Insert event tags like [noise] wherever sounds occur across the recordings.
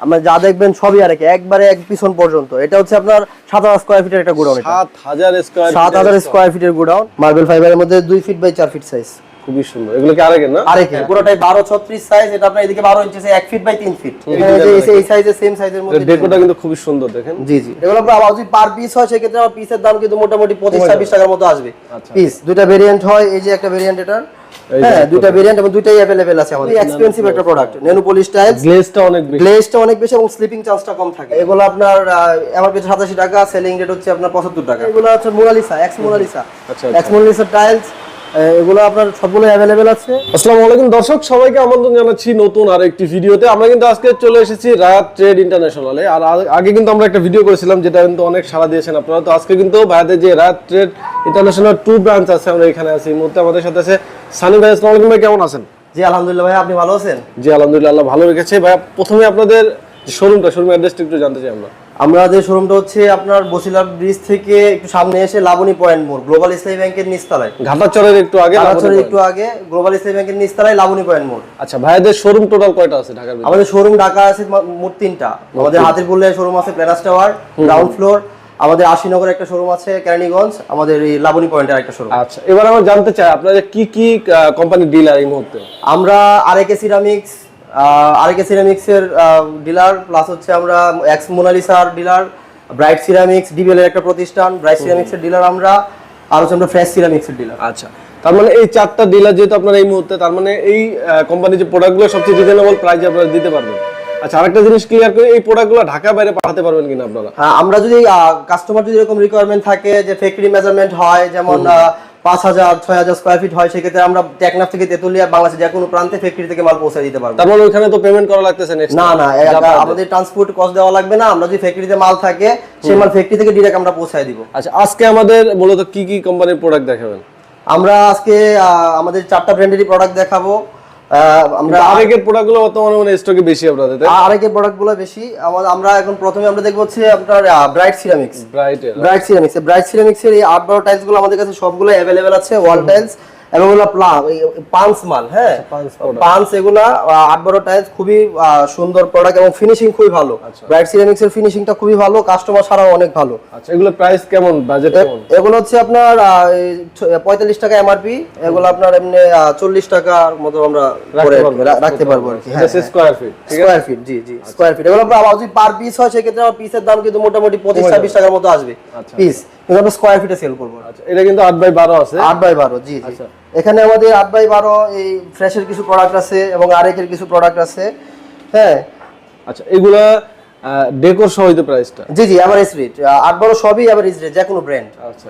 আমরা যা দেখবেন সবই আর কি একবারে এক পিছন পর্যন্ত। এটা হচ্ছে আপনার সাত হাজার স্কোয়ার ফিটের একটা গোডাউন সাত হাজার স্কোয়ার সাত হাজার স্কোয়ার ফিটের গোডাউন মার্বেল ফাইবারের মধ্যে দুই ফিট বাই চার ফিট সাইজ খুবই সুন্দর। এগুলো কি না? আরেকে পুরোটাই বারো ছত্রিশ সাইজ এটা আপনার এদিকে ইঞ্চি ফিট বাই ফিট এই- সেম সাইজের মধ্যে ডেকোটা কিন্তু খুবই সুন্দর দেখেন। জি জি। এগুলো আপনার আবার যদি পার পিস হয় সেক্ষেত্রে আমার পিসের দাম কিন্তু মোটামুটি পঁচিশ ছাব্বিশ টাকার মতো আসবে। আচ্ছা। পিস দুইটা ভেরিয়েন্ট হয় এই যে একটা ভেরিয়েন্ট এটার। হ্যাঁ দুইটা ভেরিয়েন্ট এবং দুইটাই অ্যাভেলেবেল আছে আমাদের। এক্সপেন্সিভ একটা প্রোডাক্ট নেনু পলিশ টাইলস গ্লেজটা অনেক বেশি। গ্লেজটা অনেক বেশি এবং স্লিপিং চান্সটা কম থাকে। এগুলো আপনার পিছনে সাতাশি টাকা সেলিং রেট হচ্ছে আপনার পঁচাত্তর টাকা। এগুলো হচ্ছে Monalisa X Monalisa X Monalisa tiles এগুলো আপনার সবগুলো অ্যাভেলেবেল আছে। আসসালামু আলাইকুম দর্শক সবাইকে আমন্ত্রণ জানাচ্ছি নতুন আর একটি ভিডিওতে। আমরা কিন্তু আজকে চলে এসেছি রাত ট্রেড ইন্টারন্যাশনালে। আর আগে কিন্তু আমরা একটা ভিডিও করেছিলাম যেটা কিন্তু অনেক সাড়া দিয়েছেন আপনারা। তো আজকে কিন্তু ভাইয়াদের যে রাত ট্রেড ইন্টারন্যাশনাল টু ব্রাঞ্চ আছে আমরা এখানে আছি। এই মুহূর্তে আমাদের সাথে আছে সানি ভাই। আসসালামু আলাইকুম ভাই কেমন আছেন? জি আলহামদুলিল্লাহ ভাই আপনি ভালো আছেন? জি আলহামদুলিল্লাহ আল্লাহ ভালো রেখেছে। ভাইয়া প্রথমে আপনাদের শোরুমটা শোরুম অ্যাড্রেসটা একটু জানতে চাই আমরা। আমাদের শোরুমটা হচ্ছে আপনার বসিলা ব্রিজ থেকে একটু সামনে এসে লাবণী পয়েন্ট মোড় গ্লোবাল ইসলামী ব্যাংকের নিচতলায়। ঘাটাচরের একটু আগে আলাচরের একটু আগে গ্লোবাল ইসলামী ব্যাংকের নিচতলায় লাবণী পয়েন্ট মোড়। আচ্ছা ভাইয়াদের শোরুম টোটাল কয়টা আছে ঢাকার আমাদের শোরুম ঢাকা আছে মোট তিনটা। আমাদের হাতিরপুলে শোরুম আছে প্লেনাস টাওয়ার গ্রাউন্ড ফ্লোর আমাদের আশিনগর একটা শোরুম আছে কেরানীগঞ্জ আমাদের এই লাবণী পয়েন্টের একটা শোরুম। আচ্ছা এবার আমরা জানতে চাই আপনাদের কি কি কোম্পানির ডিলার এই মুহূর্তে? আমরা আরএকে সিরামিক্স আরএকে সিরামিক্স এর ডিলার প্লাস হচ্ছে আমরা এক্স মোনালিসার ডিলার ব্রাইট সিরামিক্স ডিবেল এর একটা প্রতিষ্ঠান। ব্রাইট সিরামিক্সের ডিলার আমরা আর হচ্ছে আমরা ফ্রেশ সিরামিক্সের ডিলার আচ্ছা। তার মানে এই চারটা ডিলার যেহেতু আপনারা এই মুহূর্তে তার মানে এই কোম্পানির যে প্রোডাক্টগুলো সবচেয়ে রিজনেবল প্রাইসে আপনারা দিতে পারবেন। আচ্ছা আরেকটা জিনিস ক্লিয়ার করে এই প্রোডাক্টগুলো ঢাকা বাইরে পাঠাতে পারবেন কিনা আপনারা? হ্যাঁ, আমরা যদি কাস্টমার যদি এরকম রিকোয়ারমেন্ট থাকে যে ফ্যাক্টরি মেজারমেন্ট হয় যেমন পাঁচ হাজার ছয় হাজার স্কোয়ার ফিট হয় সেক্ষেত্রে আমরা টেকনাফ থেকে তেতুলিয়া বাংলাদেশের যে কোনো প্রান্তে ফ্যাক্টরি থেকে মাল পৌঁছে দিতে পারব। তার মানে ওইখানে তো পেমেন্ট করা লাগতেছে না না আমাদের ট্রান্সপোর্ট কস্ট দেওয়া লাগবে না আমরা যদি ফ্যাক্টরিতে মাল থাকে সেই মাল ফ্যাক্টরি থেকে ডিরেক্ট আমরা পৌঁছায় দিব। আচ্ছা আজকে আমাদের মূলত কি কি কোম্পানির প্রোডাক্ট দেখাবেন? আমরা আজকে আমাদের চারটা ব্র্যান্ডেরই প্রোডাক্ট দেখাবো। আমরা আরেকের প্রোডাক্টগুলো বর্তমানে মানে স্টকে বেশি আপনাদের আরেকের প্রোডাক্টগুলো বেশি। আমাদের আমরা এখন প্রথমে আমরা দেখব হচ্ছে আপনার bright ceramics bright bright ceramics bright ceramics এর এই আট বারো টাইলসগুলো আমাদের কাছে সবগুলো অ্যাভেলেবেল আছে ওয়াল টাইলস এবং হলো পাঁচ মাল হ্যাঁ? পাঁচ এগুলা আট বারো টাইলস খুবই সুন্দর প্রোডাক্ট এবং ফিনিশিং খুবই ভালো। ব্রাইট সিরামিক্স এর ফিনিশিংটা খুবই ভালো কাস্টমার ছাড়াও অনেক ভালো। আচ্ছা এগুলো প্রাইস কেমন বাজেট কেমন? এগুলো হচ্ছে আপনার পঁয়তাল্লিশ টাকা এমআরপি এগুলো আপনার এমনি চল্লিশ টাকার মতো আমরা রাখতে পারব আর কি স্কোয়ার ফিট স্কোয়ার ফিট জি জি স্কোয়ার ফিট এগুলো যদি পার পিস হয় সেক্ষেত্রে আমার পিসের দাম কিন্তু মোটামুটি পঁচিশ ছাব্বিশ টাকার মতো আসবে আচ্ছা। পিস আমরা স্কোয়ার ফিটে সেল করব। আচ্ছা এটা কিন্তু আট বাই বারো আছে। আট বাই বারো জি আচ্ছা। এখানে আমাদের আট বাই বারো এই ফ্রেশের কিছু প্রোডাক্ট আছে এবং আরেকের কিছু প্রোডাক্ট আছে। হ্যাঁ। আচ্ছা এগুলা ডেকোর সহ হইতে প্রাইসটা জি জি এভারেজ রেট আট বারো সবই এভারেজ রেট যে কোনো ব্র্যান্ড আচ্ছা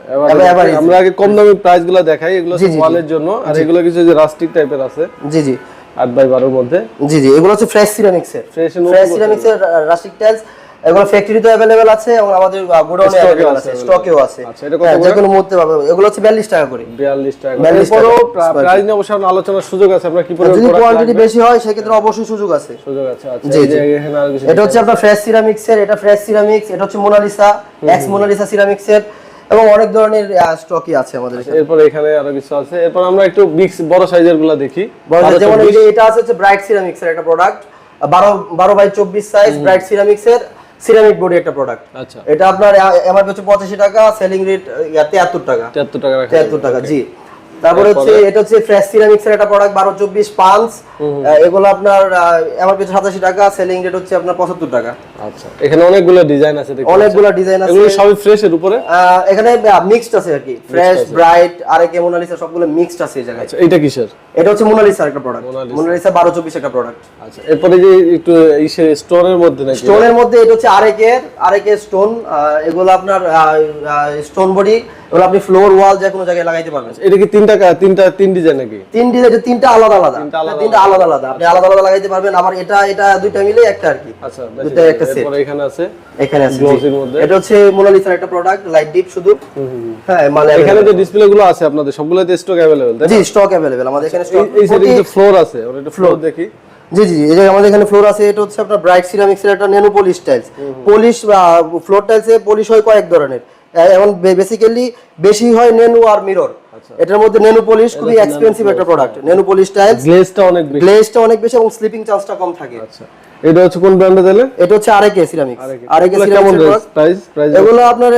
আমরা আগে কম দামি প্রাইসগুলো দেখাই এগুলো। ওয়ালের জন্য। আর এগুলো কিছু যে রাস্টিক টাইপের আছে জি জি। আট বাই বারোর মধ্যে। জি জি এগুলো হচ্ছে ফ্রেশ সিরামিক্স এর। Fresh এর ফ্রেশ সিরামিক্স রাস্টিক টাইলস এগুলো ফ্যাক্টরিতে अवेलेबल আছে এবং আমাদের গোডাউনে Stock এও अवेलेबल আছে, আছে স্টকেও আছে আচ্ছা, এটা কত হ্যাঁ, যে করে? কোনো মুহূর্তে পাবে এগুলো হচ্ছে 42 টাকা করে বিয়াল্লিশ টাকা 42 এরপরও টাকা। প্রাইস নিয়ে অবশ্য আলোচনার সুযোগ আছে আপনার কি আর পরিমাণ যদি product কোয়ান্টিটি লাগবে? বেশি হয় সেক্ষেত্রে অবশ্যই সুযোগ আছে সুযোগ আছে আচ্ছা জি, এই যে জি। এখানে আরো কিছু এটা হচ্ছে আপনার ফ্রেশ সিরামিক্স এর এটা ফ্রেশ সিরামিক্স এটা হচ্ছে মোনালিসা এক্স মোনালিসা সিরামিক্স এর এবং অনেক ধরনের স্টকই আছে আমাদের এখানে এরপর এখানে আরো কিছু আছে এরপর আমরা একটু বিগ বড় সাইজের গুলা দেখি বড় আরো যেমন চব্বিশ। এই যে এটা আছে হচ্ছে ব্রাইট সিরামিক্স এর একটা প্রোডাক্ট বারো বারো বাই চব্বিশ সাইজ ব্রাইট সিরামিক্স এর সিরামিক বডি একটা প্রোডাক্ট আচ্ছা। এটা আপনার এমআরপি হচ্ছে পঁচাশি টাকা সেলিং রেট তিয়াত্তর টাকা। তিয়াত্তর টাকা তিয়াত্তর টাকা জি। তারপরে হচ্ছে এটা হচ্ছে ফ্রেশ সিরামিক্স এর একটা প্রোডাক্ট বারো চব্বিশ পাঁচ এগুলো আপনার এমআরপি হচ্ছে সাতাশি টাকা সেলিং রেট হচ্ছে আপনার পঁচাত্তর টাকা। আচ্ছা এখানে অনেকগুলো ডিজাইন আছে দেখতে অনেকগুলো ডিজাইন আছে। এগুলো সবই ফ্রেশ এর উপরে? এখানে মিক্সড আছে আর কি। ফ্রেশ ব্রাইট আর কে মোনালিসা সবগুলো মিক্সড আছে এই জায়গায়। আচ্ছা এইটা কিসের? এটা হচ্ছে মোনালিসার একটা প্রোডাক্ট মোনালিসা। মোনালিসা বারো চব্বিশ একটা প্রোডাক্ট আচ্ছা এরপরে যে একটু ইসের স্টোনের মধ্যে নাকি? স্টোনের মধ্যে এটা হচ্ছে আরেকের আরেকের স্টোন এগুলো আপনার স্টোন বডি এগুলো আপনি ফ্লোর ওয়াল যে কোনো জায়গায় লাগাইতে পারবেন এটা কি তিনটা কা- তিনটা তিন ডিজাইন নাকি তিন ডিজাইন তিনটা আলাদা আলাদা তিনটা আলাদা তিনটা আলাদা আলাদা আপনি আলাদা আলাদা লাগাইতে পারবেন আবার এটা এটা দুইটা মিলে একটা আর কি আচ্ছা দুইটা একটা সেট এরপরে এখানে আছে এখানে আছে জি। Glossy-র মধ্যে। এটা হচ্ছে মোনালিসার একটা প্রোডাক্ট লাইট ডিপ শুধু হ্যাঁ মানে এখানে যে ডিসপ্লে গুলো আছে আপনাদের সবগুলোতে স্টক अवेलेबल তাই না? জি স্টক अवेलेबल আমাদের এখানে এই- স্টক এই সাইডে কিন্তু ফ্লোর আছে আমরা একটু ফ্লোর দেখি জি জি এই যে আমাদের এখানে ফ্লোর আছে এটা হচ্ছে আপনার ব্রাইট সিরামিক্স এর একটা nano polish tiles polish floor টাইলসে polish হয় কয়েক ধরনের এ- এখন বেসিক্যালি বেশি হয় নেনু আর মিরর। আচ্ছা। এটার মধ্যে নেনু পলিশ খুবই এক্সপেন্সিভ একটা প্রোডাক্ট নেনু পলিশ টাইলস গ্লেজটা অনেক বেশি। গ্লেজটা অনেক বেশি এবং স্লিপিং চান্সটা কম থাকে। আচ্ছা। এটা হচ্ছে কোন ব্র্যান্ডে দিলে এটা হচ্ছে RAK ceramics RAK ceramics price price এগুলো আপনার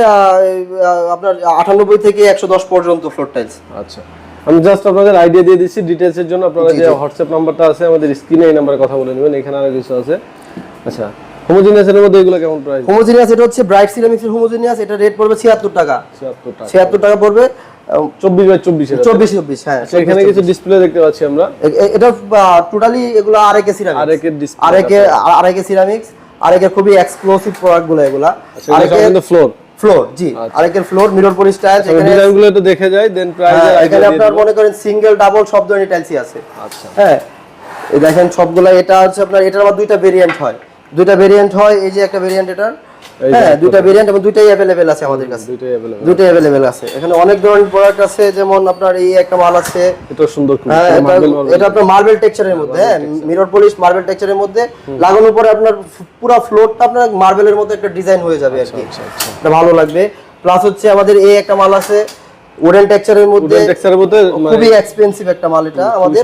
আপনার আটানব্বই থেকে একশো দশ পর্যন্ত ফ্লোর টাইলস আচ্ছা। আমি জাস্ট আপনাদের আইডিয়া দিয়ে দিচ্ছি ডিটেলস এর জন্য। আপনারা যে হোয়াটসঅ্যাপ নাম্বারটা আছে আমাদের স্ক্রিনে এই নাম্বারে কথা বলে নেবেন। এখানে আরও কিছু আছে। আচ্ছা। হোমোজিনিয়াস এর মধ্যে এগুলো কেমন প্রাইস হোমোজিনিয়াস এটা হচ্ছে ব্রাইট সিরামিক্সের হোমোজিনিয়াস এটা রেট পড়বে ছিয়াত্তর টাকা। 76 টাকা। ছিয়াত্তর টাকা পড়বে চব্বিশ বাই চব্বিশ চব্বিশ চব্বিশ হ্যাঁ আচ্ছা, এখানে কিছু ডিসপ্লে দেখতে পাচ্ছি আমরা। এ- এ- এটা টোটালি এগুলো RAK ceramics আরেকের display RAK RAK ceramics RAK খুবই এক্সক্লুসিভ প্রোডাক্টগুলো এগুলা। আরেকে ফ্লোর ফ্লোর জি আরেকের ফ্লোর মিরর পলিশ টাইলস এখানে ডিজাইনগুলো দেখে দেন প্রাইস হ্যাঁ, এখানে আপনার মনে করেন সিঙ্গেল ডাবল সব ধরনের টাইলসই আছে। আচ্ছা। হ্যাঁ দেখেন সবগুলা এটা হচ্ছে আপনার এটার আবার দুইটা ভেরিয়েন্ট হয়। দুইটা ভেরিয়েন্ট হয় এই যে একটা ভেরিয়েন্ট এটার। হ্যাঁ দুইটা ভেরিয়েন্ট এবং দুইটাই অ্যাভেলেবেল আছে আমাদের কাছে। দুইটাই দুইটাই আছে। এখানে অনেক ধরনের প্রোডাক্ট আছে যেমন আপনার এই একটা মাল আছে। এটা সুন্দর হ্যাঁ এটা আপনার মার্বেল টেক্সচারের মধ্যে হ্যাঁ মিরর পলিশ মার্বেল টেক্সচারের মধ্যে। লাগানোর পরে আপনার পুরো ফ্লোরটা আপনার মার্বেলের মতো একটা ডিজাইন হয়ে যাবে আরকি এটা ভালো লাগবে। প্লাস হচ্ছে আমাদের এই একটা মাল আছে উডেন টেক্সচারের মধ্যে উডেন টেক্সচারের মধ্যে খুবই এক্সপেন্সিভ একটা মাল এটা আমাদের।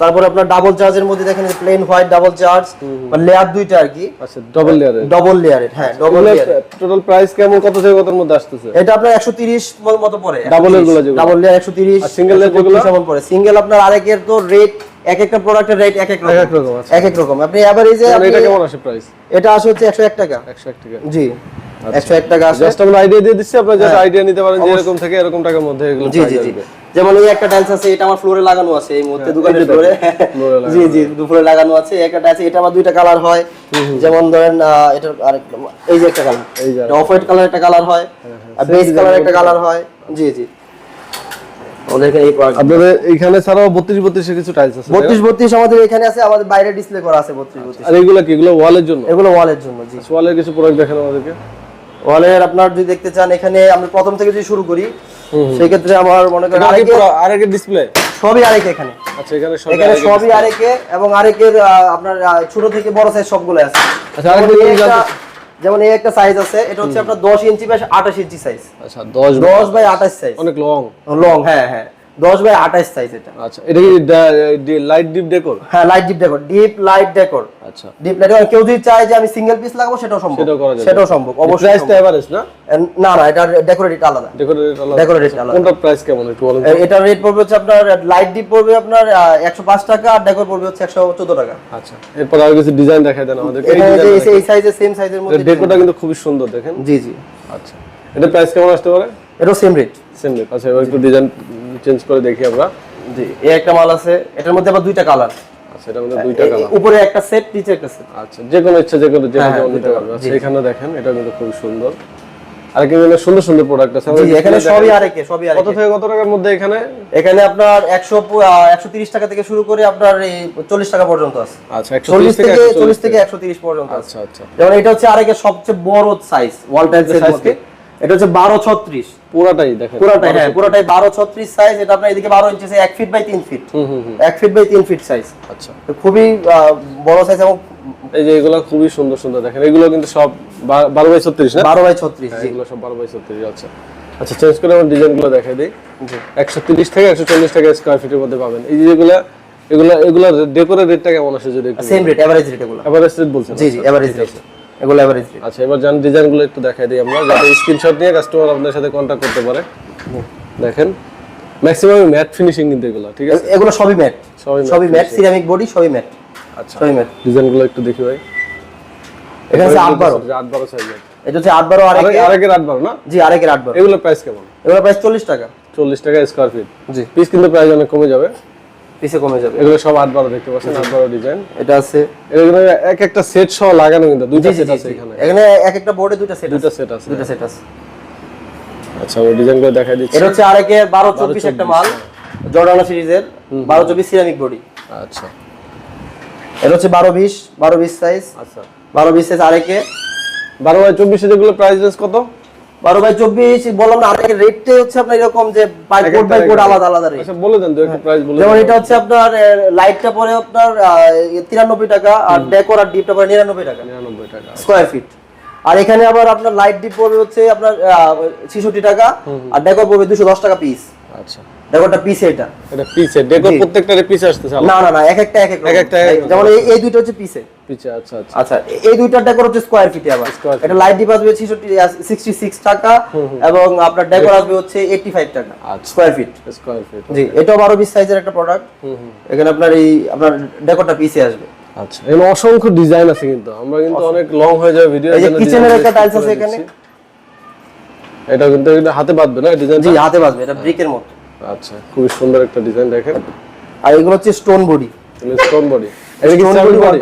তারপরে আপনার ডাবল চার্জের মধ্যে দেখেন প্লেন হোয়াইট ডাবল চার্জ মানে লেয়ার দুইটা আর কি। আচ্ছা ডাবল লেয়ারের ডবল লেয়ারের হ্যাঁ ডবল লেয়ার টোটাল প্রাইস কেমন কত থেকে কতর মধ্যে আসতেছে? এটা আপনার 130 মতো পড়ে Double এরগুলো যেগুলো? ডাবল লেয়ার 130 আর single এর যেগুলো? যেমন পড়ে। সিঙ্গেল আপনার আরেকের তো রেট এক একটা প্রোডাক্টের রেট এক এক রকম এক এক রকম। আছে। এক এক রকম আপনি এভারেজে এটা কেমন আসে প্রাইস এটা আসে হচ্ছে 101 টাকা। 101 টাকা। জি 101 টাকা আসে। জাস্ট আমরা আইডিয়া দিয়ে দিচ্ছি আপনারা যাতে আইডিয়া নিতে পারেন যে এরকম থেকে এরকম টাকার মধ্যে এগুলো জি জি জি। যেমন এই একটা টাইলস আছে এটা আমার ফ্লোরে লাগানো আছে এই মুহূর্তে দোকানের ফ্লোরে [laughs] জি জি দুপুরে লাগানো আছে একটা আছে এটা আমার দুইটা কালার হয়। যেমন ধরেন এটা আরেকটা এই যে একটা কালার এই যে হ্যাঁ, অফ হোয়াইট কালার একটা কালার হয় আর বেজ কালার একটা কালার হয়। জি জি। এখানে এই product- আপনাদের এখানে ছাড়াও 32 32 কিছু টাইলস আছে বত্রিশ বত্রিশ আমাদের এখানে আছে আমাদের বাইরে ডিসপ্লে করা আছে বত্রিশ বত্রিশ। আর এগুলো কি এগুলো ওয়ালের জন্য? এগুলো ওয়ালের জন্য জি। ওয়ালের কিছু প্রোডাক্ট দেখেন আমাদেরকে। ওয়ালের আপনার যদি দেখতে চান এখানে আমি প্রথম থেকে যদি শুরু করি সেই ক্ষেত্রে আমার মনে করেন আরেকের ডিসপ্লে সবই আরেকে এখানে। আচ্ছা এখানে সব এখানে সবই আরেকে এবং আরেকের আপনার ছোট থেকে বড় সাইজ সবগুলো আছে। আচ্ছা যেমন এই একটা- যেমন এই একটা সাইজ আছে এটা হচ্ছে আপনার দশ ইঞ্চি বাই আঠাশ ইঞ্চি সাইজ আচ্ছা 10 দশ বাই আঠাশ সাইজ অনেক লং লং হ্যাঁ হ্যাঁ। দশ বাই আঠাশ সাইজ এটা। আচ্ছা এটা কি লাইট ডিপ ডেকোর হ্যাঁ light deep decor deep light decor আচ্ছা। ডিপ লাইট কেউ যদি চায় যে আমি সিঙ্গেল পিস লাগাবো সেটাও সম্ভব। সেটাও করা যাবে। সেটাও সম্ভব অবশ্যই প্রাইসটা এভারেজ না? না না এটা ডেকোরেট আলাদা। ডেকোরেট আলাদা। আলাদা। কোনটা প্রাইস কেমন একটু বলেন তো? এ- এটার রেট পড়বে হচ্ছে আপনার লাইট ডিপ পড়বে আপনার একশো পাঁচ টাকা আর ডেকোর পড়বে হচ্ছে একশো চোদ্দ টাকা। আচ্ছা এরপর আর কিছু ডিজাইন দেখাই দেন আমাদেরকে। এই সাইজের সেম সাইজের মধ্যে ডেকোরটা কিন্তু খুবই সুন্দর দেখেন। জি জি। আচ্ছা এটা প্রাইস কেমন আসতে পারে? এটাও সেম রেট সেম রেট আচ্ছা একটু ডিজাইন চেঞ্জ করে দেখি আমরা। জি এই একটা মাল আছে এটার মধ্যে আবার দুইটা কালার আচ্ছা এটার মধ্যে দুইটা কালার উপরে একটা সেট নিচে একটা সেট আচ্ছা যে কোনো ইচ্ছা যে কোনো যে হ্যাঁ, হ্যাঁ, নিতে পারবে colour, আচ্ছা এখানে দেখেন এটা কিন্তু খুবই সুন্দর। আর কি সুন্দর সুন্দর প্রোডাক্ট আছে। এখানে সবই। আরেকে সবই কত থেকে কত টাকার মধ্যে এখানে? এখানে আপনার একশো একশো তিরিশ টাকা থেকে শুরু করে আপনার এই চল্লিশ টাকা পর্যন্ত আছে। আচ্ছা একশো চল্লিশ থেকে চল্লিশ 140 থেকে একশো তিরিশ পর্যন্ত আছে। আচ্ছা আচ্ছা। যেমন এটা হচ্ছে আরেকের সবচেয়ে বড় সাইজ ওয়াল size মধ্যে। এটা হচ্ছে বারো ছত্রিশ। পুরাটাই দেখেন। পুরোটাই হ্যাঁ পুরোটাই বারো ছত্রিশ সাইজ এটা আপনার এদিকে বারো ইঞ্চি এক ফিট বাই তিন ফিট এক ফিট বাই তিন ফিট সাইজ আচ্ছা। খুবই বড় সাইজ এবং এই যে এগুলো খুবই সুন্দর সুন্দর দেখেন। এগুলো কিন্তু সব বারো বাই ছত্রিশ না? বারো বাই ছত্রিশ হ্যাঁ, এগুলো সব বারো বাই ছত্রিশ আচ্ছা। আচ্ছা চেঞ্জ করে আমার ডিজাইনগুলো দেখাই দিই। একশো তিরিশ থেকে একশো চল্লিশ টাকা স্কোয়ার ফিটের মধ্যে পাবেন। এই যেগুলো এগুলো এগুলো ডেকোরের রেটটা কেমন আসে যদি সেম রেট এভারেজ রেট এগুলো। এভারেজ রেট বলছেন জি জি এভারেজ রেট এগুলো এভারেজ আচ্ছা এবার জান ডিজাইনগুলো একটু দেখাই দিই আমরা যাতে স্ক্রিনশট নিয়ে কাস্টমার আপনাদের সাথে কন্ট্যাক্ট করতে পারে। দেখেন ম্যাক্সিমাম ম্যাট ফিনিশিং কিন্তু এগুলো ঠিক আছে? এগুলো সবই ম্যাট সবই সবই ম্যাট সিরামিক বডি সবই ম্যাট আচ্ছা। সবই ম্যাট ডিজাইনগুলো একটু দেখি ভাই। এখানে আছে আট বারো। আট বারো সাইজের এটা হচ্ছে আট বারো আরেক আরেকের আট বারো না? জি আরেকের আট বারো। এগুলো প্রাইস কেমন? এগুলো প্রাইস চল্লিশ টাকা। চল্লিশ টাকা স্কোয়ার ফিট জি। পিস কিন্তু প্রাইস অনেক কমে যাবে। পিসে কমে যাবে। এগুলো সব আট বারো দেখতে পাচ্ছেন আট বারো ডিজাইন এটা আছে। এগুলো এক একটা সেট সহ লাগানো কিন্তু দুইটা সেট আছে এখানে। এখানে এক একটা বোর্ডে দুইটা সেট দুইটা সেট আছে। দুইটা সেট আছে। আচ্ছা ওই ডিজাইনগুলো দেখাই দিচ্ছি। এটা হচ্ছে আরেকের বারো চব্বিশ একটা মাল জর্ডানা সিরিজের বারো চব্বিশ সিরামিক বডি আচ্ছা। এটা হচ্ছে বারো বিশ বারো বিশ সাইজ আচ্ছা। বারো বিশ সাইজ আরেকে। বারো বাই চব্বিশে যেগুলো প্রাইস রেঞ্জ কত? বারো বাই চব্বিশ বললাম না আরেকের রেটটাই হচ্ছে আপনার এরকম যে বাই কোড বাই কোড আলাদা আলাদা রেট আচ্ছা বলে দেন তো একটু প্রাইস বলে যেমন এটা হচ্ছে আপনার লাইটটা পরে আপনার তিরানব্বই টাকা আর ডেকোর আর ডিপটা পরে নিরানব্বই টাকা। নিরানব্বই টাকা স্কোয়ার ফিট আর এখানে আবার আপনার লাইট ডিপ পড়বে হচ্ছে আপনার ছেষট্টি টাকা আর ডেকোর পড়বে দুশো দশ টাকা পিস আচ্ছা। ডেকোরটা পিস এটা। এটা পিসে ডেকোর প্রত্যেকটারে পিস আসতেছে না না না এক একটা এক এক যেমন এই দুইটা হচ্ছে পিসে পিছে আচ্ছা আচ্ছা। আচ্ছা এই দুইটার ডেকোর হচ্ছে স্কোয়ার ফিটে আবার। এটা লাইট ডিপ আসবে ছিষট্টি সিক্সটি সিক্স টাকা এবং আপনার ডেকোর আসবে হচ্ছে এইটটি ফাইভ টাকা আচ্ছা। ফিট স্কোয়ার ফিট জি এটাও বারো বিশ সাইজের একটা প্রোডাক্ট এখানে আপনার এই আপনার ডেকোরটা পিসে আসবে। আচ্ছা এখানে অসংখ্য ডিজাইন আছে কিন্তু। আমরা কিন্তু অনেক লং হয়ে যাবে ভিডিও এই কিচেনের একটা টাইলস আছে এখানে। এটা কিন্তু হাতে বাঁধবে না ডিজাইন জি হাতে বাজবে এটা ব্রিকের মতো। আচ্ছা খুবই সুন্দর একটা ডিজাইন দেখেন। আর এগুলো হচ্ছে স্টোন বডি স্টোন বডি এটা কি সিরামিক বডি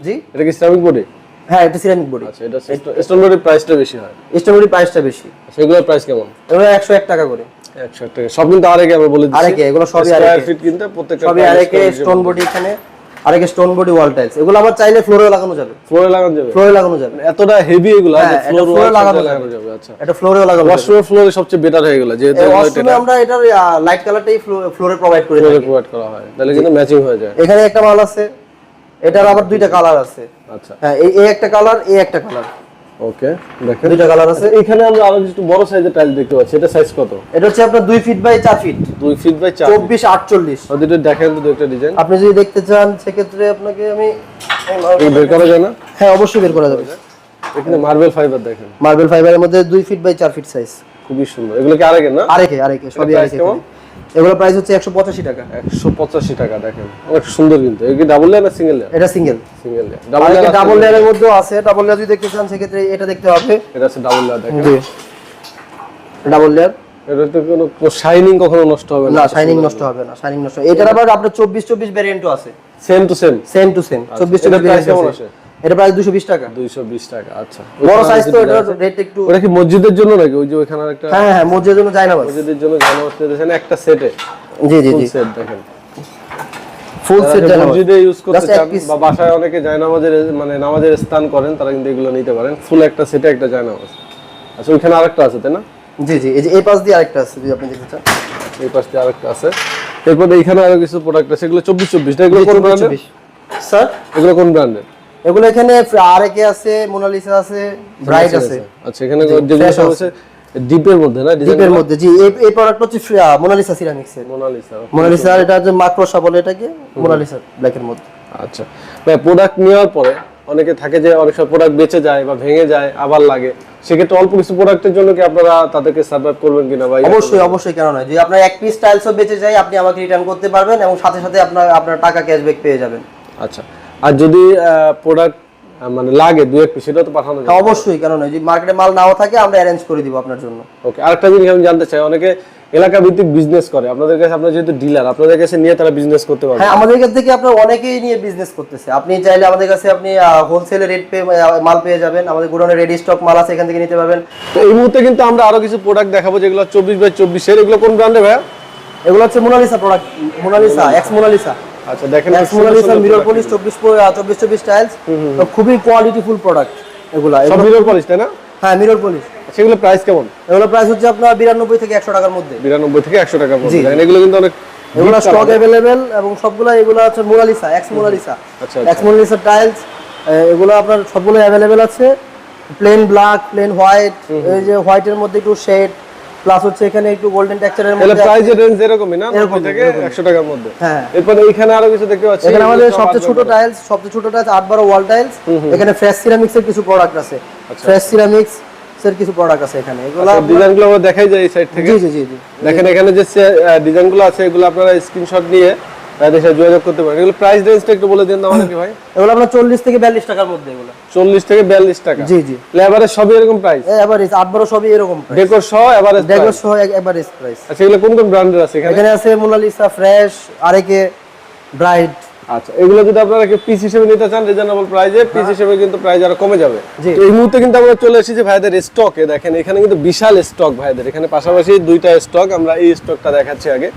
জি? এটা কি সিরামিক বডি হ্যাঁ এটা সিরামিক বডি আচ্ছা এটা স্টোন বডির প্রাইসটা বেশি হয়। স্টোন বডি প্রাইসটা বেশি। সেগুলোর প্রাইস কেমন? এগুলো একশো এক টাকা করে। একশো টাকা। সব কিন্তু আরেকে আমরা বলে দিচ্ছি। আরেকে, এগুলো সবই স্কয়ার ফিট কিনতে প্রত্যেকটা সবই আরেকে স্টোন বডি এখানে RAK stone body wall tiles এগুলো আমার চাইলে ফ্লোরে লাগানো যাবে। ফ্লোরে লাগানো যাবে? ফ্লোরে লাগানো যাবে। এতটা হেভি এগুলো হ্যাঁ, এটা ফ্লোর লাগানো যাবে। আচ্ছা। এটা ফ্লোরেও লাগানো যাবে। ওয়াশরুমের ফ্লোরে সবচেয়ে বেটার হয়ে গেল যেহেতু ওয়াশরুমে আমরা এটার লাইট কালারটাই ফ্লোরে প্রোভাইড করে থাকি। প্রোভাইড করা হয়। তাহলে কিন্তু ম্যাচিং হয়ে যায়। এখানে একটা মাল আছে। এটার আবার দুইটা কালার আছে। আচ্ছা। হ্যাঁ এই একটা কালার এই একটা কালার। ওকে দেখেন। দুইটা কালার আছে। এখানে আমরা আরও একটু বড় সাইজের টাইল দেখতে পাচ্ছি। এটা সাইজ কত? এটা হচ্ছে আপনার দুই ফিট বাই চার ফিট দুই ফিট বাই চার চব্বিশ আটচল্লিশ। ওদের দেখেন তো একটা ডিজাইন আপনি যদি দেখতে চান সেক্ষেত্রে আপনাকে আমি এই বের করা যায় না? হ্যাঁ অবশ্যই বের করা যাবে। এখানে মার্বেল ফাইবার দেখেন। মার্বেল ফাইবারের মধ্যে দুই ফিট বাই চার ফিট সাইজ খুবই সুন্দর। এগুলো কি আরেকের না? আরেকে আরেকে সবই আরেকে? এগুলো প্রাইস হচ্ছে একশো পঁচাশি টাকা। একশো পঁচাশি টাকা দেখেন। অনেক সুন্দর কিন্তু। কি ডাবল লেয়ার না সিঙ্গেল লেয়ার এটা সিঙ্গেল সিঙ্গেল লেয়ার ডাবল লেয়ারের মধ্যেও আছে। ডাবল লেয়ার যদি দেখতে চান সেক্ষেত্রে এটা দেখতে হবে। এটা আছে ডাবল লেয়ার দেখেন। জি। ডাবল লেয়ার এটাতে কোনো শাইনিং কখনো নষ্ট হবে না। না শাইনিং নষ্ট হবে না শাইনিং নষ্ট এটার আবার আপনার চব্বিশ চব্বিশ ভ্যারিয়েন্টও আছে। Same to same same to same চব্বিশ এটার চব্বিশ price কেমন ভ্যারিয়েন্ট আসে? এটা প্রাইস দুশো বিশ টাকা। দুইশো বিশ টাকা আচ্ছা। বড় সাইজ তো আছে- রেট একটু ওটা কি মসজিদের জন্য নাকি? ওই যে ওখানে একটা হ্যাঁ হ্যাঁ মসজিদের জন্য যায় না মসজিদের জন্য জানাজ দিয়েছেন একটা সেটে জি জি জি। সেট দেখেন। ফুল সেট মসজিদে ইউজ করতে চান বা বাসায় অনেকে জায়নামাজের মানে নামাজের স্থান করেন তারা কিন্তু এগুলো নিতে পারেন। ফুল একটা সেটে একটা জায়নামাজ আচ্ছা ওইখানে আরেকটা আছে তাই না? জি জি এই যে এই পাশ দিয়ে আরেকটা আছে যদি আপনি দেখতে চান। এই পাশ দিয়ে আরেকটা আছে। এরপর এইখানে আরও কিছু প্রোডাক্ট আছে এগুলো চব্বিশ চব্বিশ এগুলো কোন ব্র্যান্ডের স্যার? এগুলো কোন ব্র্যান্ডের এগুলো এখানে আরেকে আছে মোনালিসা আছে ব্রাইট আছে। আচ্ছা এখানে যেগুলো সব আছে। ডিপের মধ্যে না ডিপের মধ্যে জি এই এই প্রোডাক্ট হচ্ছে মোনালিসা সিরামিক্স এর। মোনালিসা মোনালিসা এটা যে মাক্রোসা বলে এটাকে মোনালিসা ব্ল্যাকের মধ্যে। আচ্ছা। ভাই প্রোডাক্ট নেওয়ার পরে অনেকে থাকে যে অনেক সব প্রোডাক্ট বেঁচে যায় বা ভেঙে যায় আবার লাগে। সেক্ষেত্রে অল্প কিছু প্রোডাক্টের জন্য কি আপনারা তাদেরকে সার্ভাইভ করবেন কিনা ভাই অবশ্যই অবশ্যই কেন নয় যদি আপনার এক পিস টাইলসও বেঁচে যায় আপনি আমাকে রিটার্ন করতে পারবেন এবং সাথে সাথে আপনার আপনার টাকা ক্যাশব্যাক পেয়ে যাবেন। আচ্ছা। আর যদি প্রোডাক্ট মানে লাগে দু এক পিস সেটা তো পাঠানো হ্যাঁ যায় অবশ্যই নয় যদি মার্কেটে মাল নাও থাকে আমরা অ্যারেঞ্জ করে দিব আপনার জন্য। ওকে আরেকটা জিনিস আমি জানতে চাই অনেকে এলাকা ভিত্তিক বিজনেস করে আপনাদের কাছে আপনার যেহেতু ডিলার আপনাদের কাছে নিয়ে তারা বিজনেস করতে পারবে। হ্যাঁ আমাদের কাছ থেকে আপনার অনেকেই নিয়ে বিজনেস করতেছে। আপনি চাইলে আমাদের কাছে আপনি হোলসেলে রেট পেয়ে মাল পেয়ে যাবেন আমাদের গোডাউনে রেডি স্টক মাল আছে এখান থেকে নিতে পারবেন। তো এই মুহূর্তে কিন্তু আমরা আরও কিছু প্রোডাক্ট দেখাবো যেগুলো চব্বিশ বাই চব্বিশের। এগুলো কোন ব্র্যান্ডে ভাইয়া? এগুলো হচ্ছে Monalisa product Monalisa X Monalisa আচ্ছা দেখেন এক্স মোনালিসা মিরর পলিশ চব্বিশ চব্বিশ চব্বিশ টাইলস তো খুবই কোয়ালিটিফুল প্রোডাক্ট এগুলা। সব মিরর পলিশ তাই না? হ্যাঁ মিরর পলিশ সেগুলো প্রাইস কেমন? এগুলো প্রাইস হচ্ছে আপনার বিরানব্বই থেকে একশো টাকার মধ্যে। বিরানব্বই থেকে একশো টাকার মধ্যে। এগুলো কিন্তু অনেক এগুলো স্টক অ্যাভেলেবেল এবং সবগুলো এগুলো হচ্ছে মোনালিসা এক্স মোনালিসা আচ্ছা, এক্স মোনালিসা টাইলস এগুলো আপনার সবগুলো অ্যাভেলেবেল আছে। প্লেন ব্ল্যাক প্লেন হোয়াইট এই যে হোয়াইটের মধ্যে একটু শেড প্লাস হচ্ছে এখানে একটু গোল্ডেন টেক্সচারের মধ্যে প্রাইস রেঞ্জ এরকমই না? এরকমই, 90 থেকে এরকমই। একশো টাকার মধ্যে। হ্যাঁ। এরপর এখানে আরও কিছু দেখতে পাচ্ছি। এখানে আমাদের সবচেয়ে ছোট টাইলস সবচেয়ে ছোট টাইলস আট বারো ওয়াল টাইলস এখানে ফ্রেশ সিরামিক্স এর কিছু প্রোডাক্ট আছে। আচ্ছা। ফ্রেশ সিরামিক্স এর কিছু প্রোডাক্ট আছে এখানে। এগুলো সব ডিজাইনগুলো দেখাই যায় এই সাইড থেকে। জি জি জি দেখেন এখানে যে ডিজাইনগুলো আছে এগুলো আপনারা স্ক্রিনশট নিয়ে তাদের সাথে যোগাযোগ করতে পারেন এগুলো প্রাইস রেঞ্জটা একটু বলে দিন আমাদেরকে ভাই। এগুলো আপনার চল্লিশ থেকে বিয়াল্লিশ টাকার মধ্যে এগুলো। চল্লিশ থেকে বিয়াল্লিশ টাকা। জি জি। লেবারের সবই এরকম প্রাইস এভারেজ আট বারো সবই এরকম ডেকোর সহ এভারেজ ডেগো সহ এভারেজ প্রাইস আচ্ছা এগুলো কোন কোন ব্র্যান্ডের আছে এখানে? এখানে আছে মোনালিসা ফ্রেশ আরেকে ব্রাইট আচ্ছা এগুলো যদি আপনারা পিস হিসেবে নিতে চান রিজনেবল প্রাইজে পিস হিসেবে কিন্তু প্রাইস আরও কমে যাবে। তো এই মুহূর্তে কিন্তু আমরা চলে এসেছি ভাইদের স্টকে দেখেন এখানে কিন্তু বিশাল স্টক ভাইদের। এখানে পাশাপাশি দুইটা স্টক আমরা এই স্টকটা দেখাচ্ছি আগে।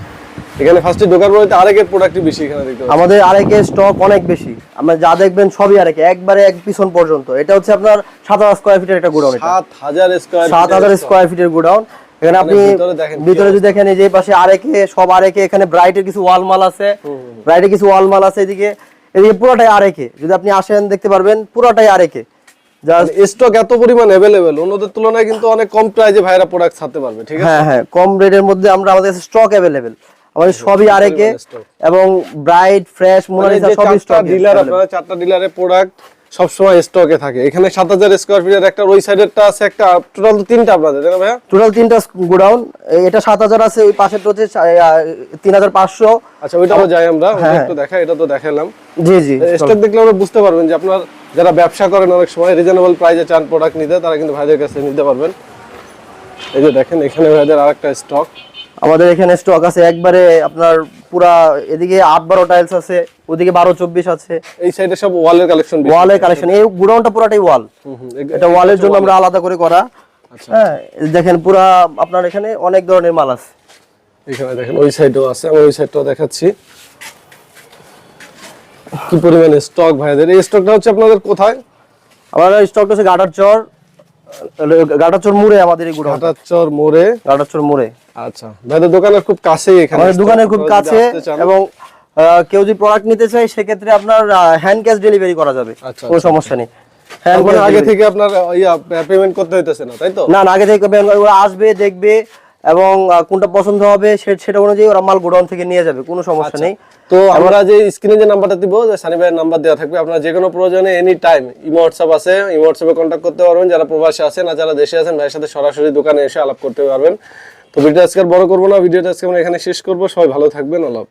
এখানে ফার্স্টে ঢোকার পরে আরেকের প্রোডাক্টই বেশি এখানে দেখতে পাচ্ছি। আমাদের আরেকে স্টক অনেক বেশি। আমরা যা দেখবেন সবই আরেকে একবারে এক পিছন পর্যন্ত। এটা হচ্ছে আপনার সাত হাজার স্কোয়ার ফিটের একটা গোডাউন এটা। সাত হাজার স্কোয়ার সাত ফিটের গোডাউন এখানে আপনি ভিতরে যদি দেখেন এই যে পাশে আরেকে সব আরেকে এখানে ব্রাইটের কিছু ওয়াল মাল আছে। ব্রাইটের কিছু ওয়াল মাল আছে এদিকে। এদিকে পুরোটাই আরেকে। যদি আপনি আসেন দেখতে পারবেন পুরোটাই আরেকে। জাস্ট স্টক এত পরিমাণ অ্যাভেলেবেল অন্যদের তুলনায় কিন্তু অনেক কম প্রাইজে ভাইরা প্রোডাক্ট ছাড়তে পারবে ঠিক আছে? হ্যাঁ হ্যাঁ কম রেটের মধ্যে আমরা আমাদের স্টক অ্যাভেলেবেল আমাদের সবই আরেকে stock। এবং ব্রাইট ফ্রেশ মানে মোনালিসা চারটা স্টক ডিলার আপনারা চারটা ডিলারের প্রোডাক্ট সবসময় স্টকে থাকে। এখানে সাত হাজার স্কোয়ার ফিটের একটা ওই সাইডেরটা আছে একটা টোটাল তিনটা আপনাদের তাই না ভাইয়া? টোটাল তিনটা গোডাউন। এটা সাত হাজার আছে ওই পাশেরটা হচ্ছে তিন হাজার পাঁচশো। আচ্ছা ওইটাও যাই আমরা হ্যাঁ। একটু দেখাই এটা তো দেখালাম জি জি স্টক দেখলে আমরা বুঝতে পারবেন যে আপনার যারা ব্যবসা করেন অনেক সময় রিজনেবল প্রাইসে চান প্রোডাক্ট নিতে তারা কিন্তু ভাইদের কাছে নিতে পারবেন। এই যে দেখেন এখানে ভাইদের আরেকটা স্টক আমাদের এখানে স্টক আছে একবারে আপনার পুরা এদিকে আট বারো টাইলস আছে ওদিকে বারো চব্বিশ আছে। এই সাইডে সব ওয়ালের কালেকশন ওয়ালের কালেকশন এই গুডাউনটা পুরাটাই ওয়াল এটা ওয়ালের জন্য আমরা আলাদা করে করা। আচ্ছা। হ্যাঁ দেখেন পুরা আপনার এখানে অনেক ধরনের মাল আছে। এখানে দেখেন ওই সাইডেও আছে আমি ওই সাইডটাও দেখাচ্ছি। কি পরিমাণে স্টক ভাইদের এই স্টকটা হচ্ছে আপনাদের কোথায়? আমাদের স্টকটা হচ্ছে গাটার চর গাটার চর মুড়ে আমাদের এই গুডাউন ঘাটাচর মোড়ে। গাটার চর মুড়ে। আচ্ছা। ভাইদের দোকানের খুব কাছেই এখানে। আমাদের দোকানের খুব কাছে এবং কেউ যদি প্রোডাক্ট নিতে চায় সেক্ষেত্রে আপনার হ্যান্ড ক্যাশ ডেলিভারি করা যাবে। আচ্ছা, কোনো সমস্যা নেই। হ্যান্ড তার আগে থেকে আপনার পেমেন্ট করতে হইতেছে না তাই তো? না না আগে থেকে ওরা আসবে দেখবে এবং কোনটা পছন্দ হবে সেটা অনুযায়ী ওরা মাল গোডাউন থেকে নিয়ে যাবে কোনো সমস্যা নেই। তো আমরা যে স্ক্রিনে যে নাম্বারটা দিব যে সানি ভাইয়ের নাম্বার দেওয়া থাকবে আপনারা যে কোনো প্রয়োজনে এনি টাইম ইমো হোয়াটসঅ্যাপ আছে ইমো হোয়াটসঅ্যাপে কন্ট্যাক্ট করতে পারবেন। যারা প্রবাসী আছেন আর যারা দেশে আছেন ভাইয়ের সাথে সরাসরি দোকানে এসে আলাপ করতে পারবেন। তো ভিডিওটা আজকে বড় করব না, ভিডিওটা আজকে আমরা এখানে শেষ করব সবাই ভালো থাকবেন, আল্লাহ।